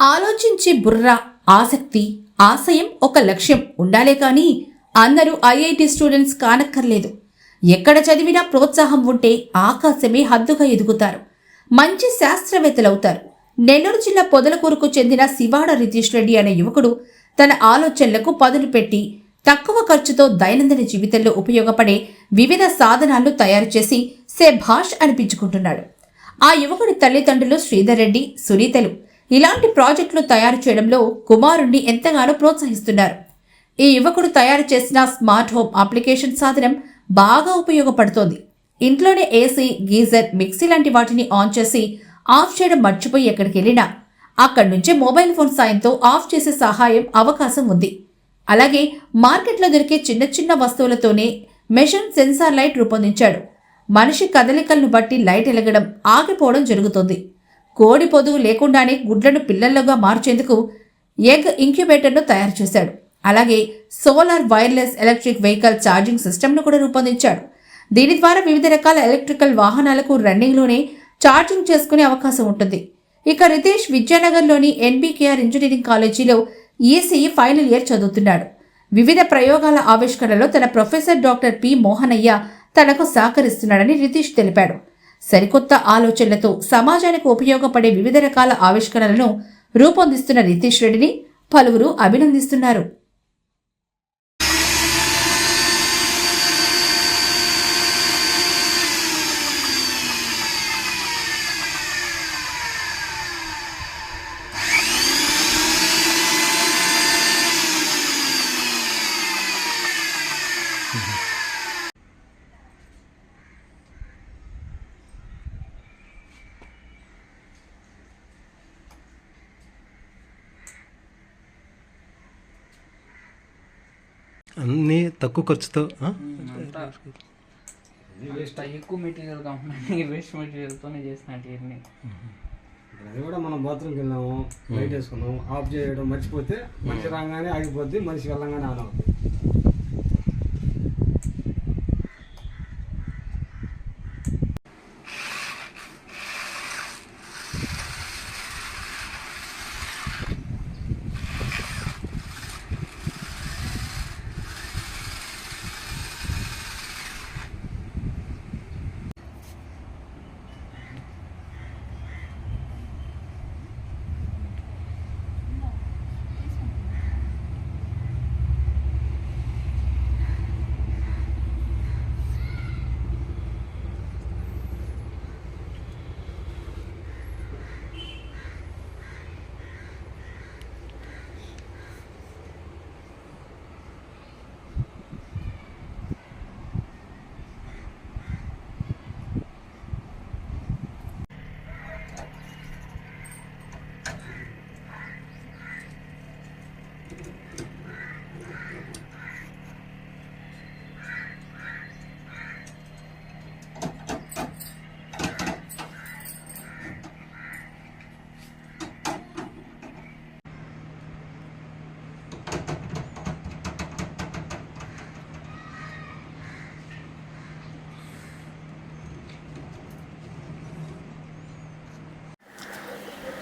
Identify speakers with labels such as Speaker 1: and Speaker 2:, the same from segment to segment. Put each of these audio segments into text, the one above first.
Speaker 1: ఆలోచించే బుర్ర ఆసక్తి ఆశయం ఒక లక్ష్యం. ఉండాలే కానీ అందరూ ఐఐటి స్టూడెంట్స్ కానక్కర్లేదు. ఎక్కడ చదివినా ప్రోత్సాహం ఉంటే ఆకాశమే హద్దుగా ఎదుగుతారు. మంచి శాస్త్రవేత్తలవుతారు. నెల్లూరు జిల్లా పొదలకూరుకు చెందిన శివాడ రితీష్ రెడ్డి అనే యువకుడు తన ఆలోచనలకు పదులు పెట్టి తక్కువ ఖర్చుతో దైనందిన జీవితంలో ఉపయోగపడే వివిధ సాధనాలు తయారు చేసి భాష్ అనిపించుకుంటున్నాడు. ఆ యువకుడి తల్లిదండ్రులు శ్రీధర్ రెడ్డి సునీతలు ఇలాంటి ప్రాజెక్టులు తయారు చేయడంలో కుమారుణ్ణి ఎంతగానో ప్రోత్సహిస్తున్నారు. ఈ యువకుడు తయారు చేసిన స్మార్ట్ హోమ్ అప్లికేషన్ సాధనం బాగా ఉపయోగపడుతోంది. ఇంట్లోనే ఏసీ గీజర్ మిక్సీ లాంటి వాటిని ఆన్ చేసి ఆఫ్ చేయడం మర్చిపోయి ఎక్కడికి వెళ్ళినా అక్కడి నుంచే మొబైల్ ఫోన్ సాయంతో ఆఫ్ చేసే సహాయం అవకాశం ఉంది. అలాగే మార్కెట్లో దొరికే చిన్న చిన్న వస్తువులతోనే మెషిన్ సెన్సార్ లైట్ రూపొందించాడు. మనిషి కదలికలను బట్టి లైట్ ఎలగడం ఆగిపోవడం జరుగుతుంది. కోడి పొదుగు లేకుండానే గుడ్లను పిల్లల్లోగా మార్చేందుకు ఎగ్ ఇంక్యుబేటర్ను తయారు చేశాడు. అలాగే solar wireless electric vehicle charging సిస్టమ్ను కూడా రూపొందించాడు. దీని ద్వారా వివిధ రకాల ఎలక్ట్రికల్ వాహనాలకు రన్నింగ్లోనే ఛార్జింగ్ చేసుకునే అవకాశం ఉంటుంది. ఇక రితేష్ విద్యానగర్లోని ఎన్బీకేఆర్ ఇంజనీరింగ్ కాలేజీలో ఈసీ ఫైనల్ ఇయర్ చదువుతున్నాడు. వివిధ ప్రయోగాల ఆవిష్కరణలో తన ప్రొఫెసర్ డాక్టర్ పి మోహనయ్య తనకు సహకరిస్తున్నాడని రితీష్ తెలిపాడు. సరికొత్త ఆలోచనలతో సమాజానికి ఉపయోగపడే వివిధ రకాల ఆవిష్కరణలను రూపొందిస్తున్న రితీష్ రెడ్డిని పలువురు అభినందిస్తున్నారు.
Speaker 2: అన్నీ తక్కువ ఖర్చుతో ఆ?
Speaker 3: అంతా. వేస్ట్ ఎక్కువ మెటీరియల్ కాకుండా వేస్ట్ మెటీరియల్తోనే చేసినట్టు ఇవన్నీ
Speaker 4: అది కూడా మనం బాత్రూమ్కి వెళ్ళాము లైట్ వేసుకున్నాము ఆఫ్ చేయడం మర్చిపోతే మనిషి రాగానే ఆగిపోద్ది మనిషి వెళ్ళంగానే ఆన్ అవుతుంది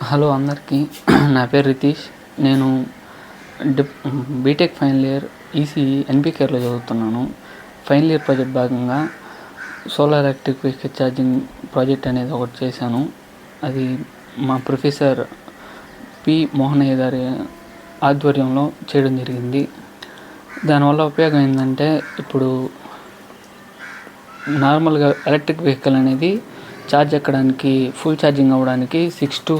Speaker 3: హలో అందరికీ. నా పేరు రితీష్. నేను dip B Tech final year EC ఎన్పికేర్లో చదువుతున్నాను. ఫైనల్ ఇయర్ ప్రాజెక్ట్ భాగంగా solar electric vehicle charging project అనేది ఒకటి చేశాను. అది మా ప్రొఫెసర్ పి మోహనయ్య గారి ఆధ్వర్యంలో చేయడం జరిగింది. దానివల్ల ఉపయోగం ఏంటంటే ఇప్పుడు నార్మల్గా ఎలక్ట్రిక్ వెహికల్ అనేది ఛార్జ్ ఎక్కడానికి ఫుల్ ఛార్జింగ్ అవ్వడానికి six to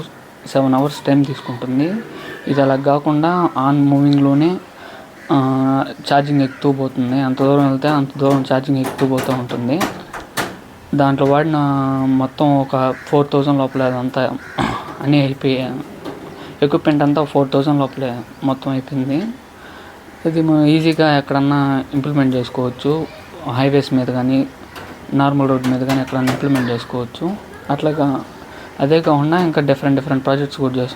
Speaker 3: seven hours time తీసుకుంటుంది. ఇది అలా కాకుండా ఆన్ మూవింగ్లోనే ఛార్జింగ్ ఎక్కుతూ పోతుంది. ఎంత దూరం వెళ్తే అంత దూరం ఛార్జింగ్ ఎక్కుతూ పోతూ ఉంటుంది. దాంట్లో వాడిన మొత్తం ఒక ఫోర్ థౌజండ్ లోపలే అదంతా అన్నీ అయిపోయి ఎక్విప్మెంట్ అంతా ఫోర్ థౌజండ్ లోపలే మొత్తం అయిపోయింది. ఇది మనం ఈజీగా ఎక్కడన్నా ఇంప్లిమెంట్ చేసుకోవచ్చు. హైవేస్ మీద కానీ నార్మల్ రోడ్ మీద కానీ ఎక్కడన్నా ఇంప్లిమెంట్ చేసుకోవచ్చు. అట్లాగా అదే కాకుండా ఇంకా డిఫరెంట్ డిఫరెంట్ ప్రాజెక్ట్స్ కూడా చేస్తాం.